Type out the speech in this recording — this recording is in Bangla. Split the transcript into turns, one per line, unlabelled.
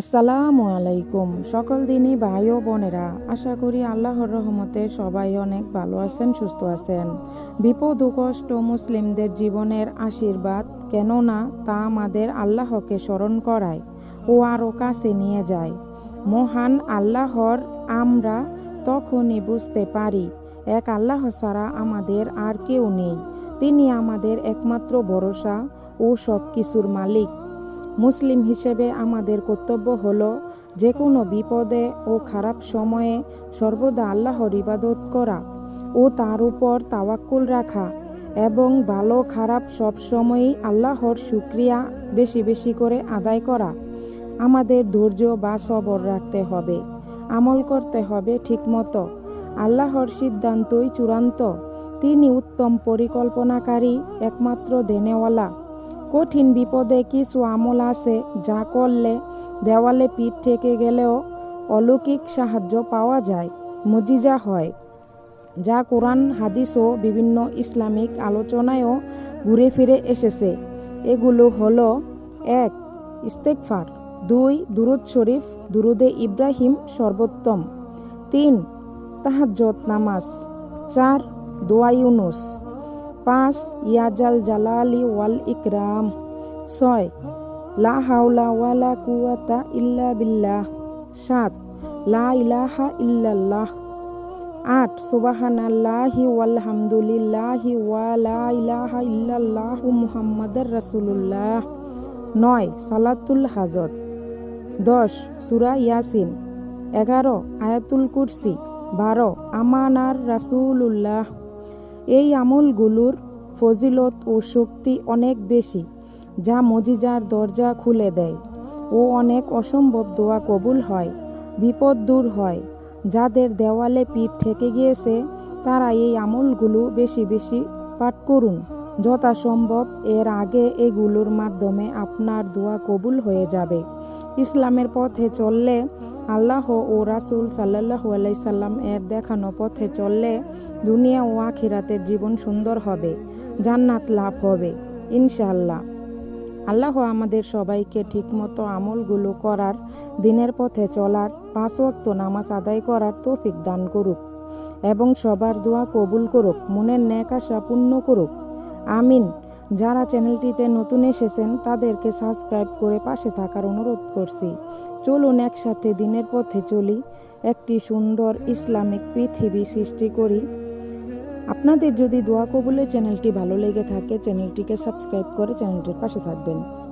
আসসালামু আলাইকুম। সকল দিনই ভাই ও বোনেরা, আশা করি আল্লাহর রহমতে সবাই অনেক ভালো আছেন, সুস্থ আছেন। বিপদ ও কষ্ট মুসলিমদের জীবনের আশীর্বাদ, কেননা তা আমাদের আল্লাহকে স্মরণ করায় ও আরও কাছে নিয়ে যায়। মহান আল্লাহর আমরা তখনই বুঝতে পারি, এক আল্লাহ ছাড়া আমাদের আর কেউ নেই। তিনি আমাদের একমাত্র ভরসা ও সব কিছুর মালিক। মুসলিম হিসেবে আমাদের কর্তব্য হলো যে কোনো বিপদে ও খারাপ সময়ে সর্বদা আল্লাহর ইবাদত করা ও তার উপর তাওয়াক্কুল রাখা এবং ভালো খারাপ সব সময়ই আল্লাহর শুক্রিয়া বেশি বেশি করে আদায় করা। আমাদের ধৈর্য বা সবর রাখতে হবে, আমল করতে হবে ঠিকমতো। আল্লাহর সিদ্ধান্তই চূড়ান্ত। তিনি উত্তম পরিকল্পনাকারী, একমাত্র দেনেওয়ালা। কঠিন বিপদে কিছু আমল আছে যা করলে দেওয়ালে পিঠ থেকে গেলেও অলৌকিক সাহায্য পাওয়া যায়, মজিজা হয়, যা কোরআন, হাদিস ও বিভিন্ন ইসলামিক আলোচনায়ও ঘুরে ফিরে এসেছে। এগুলো হলো, এক ইস্তেকফার দুই, দুরুদ শরীফ, দুরুদে ইব্রাহিম সর্বোত্তম, তিন তাহাজ্জত নামাজ, চার, দোয়া ইউনুস। পাঁচ, ইয়াজাল জালালি ওয়াল ইকরাম। ছয়, লা হাওলা ওয়ালা কুয়াতা ইল্লা বিল্লাহ। সাত, লা ইলাহা ইল্লাল্লাহ। আট, সুবাহানাল্লাহি ওয়ালহামদুলিল্লাহি ওয়া লা ইলাহা ইল্লাল্লাহু মুহাম্মাদার রাসূলুল্লাহ। নয়, সালাতুল হাজত। দশ, সুরা ইয়াসিন। এগারো, আয়াতুল কুরসি। বারো, আমানার রাসূলুল্লাহ। এই আমলগুলোর ফজিলত ও শক্তি অনেক বেশি, যা মজিজার দরজা খুলে দেয় ও অনেক অসম্ভব দোয়া কবুল হয়, বিপদ দূর হয়। যাদের দেওয়ালে পিঠ ঠেকে গিয়েছে, তারা এই আমলগুলো বেশি বেশি পাঠ করুন। যথাসম্ভব এর আগে এগুলোর মাধ্যমে আপনার দোয়া কবুল হয়ে যাবে। ইসলামের পথে চললে আল্লাহ ও রাসুল সাল্লাহ আলাইসাল্লাম এর দেখানো পথে চললে দুনিয়া ও আখিরাতের জীবন সুন্দর হবে, জান্নাত লাভ হবে ইনশাল্লাহ আল্লাহ আমাদের সবাইকে ঠিকমতো আমলগুলো করার, দিনের পথে চলার, পাঁচ ওয়াক্ত নামাজ আদায় করার তৌফিক দান করুক এবং সবার দোয়া কবুল করুক, মনের ন্যাক আশা পূর্ণ করুক। আমিন। যারা চ্যানেলটিতে নতুন এসেছেন, তাদেরকে সাবস্ক্রাইব করে পাশে থাকার অনুরোধ করছি। চলুন একসাথে দিনের পথে চলি। একটি সুন্দর ইসলামিক পৃথিবী সৃষ্টি করি। আপনাদের যদি দোয়া কবুলের চ্যানেলটি ভালো লেগে থাকে, চ্যানেলটিকে সাবস্ক্রাইব করে চ্যানেলটির পাশে থাকবেন।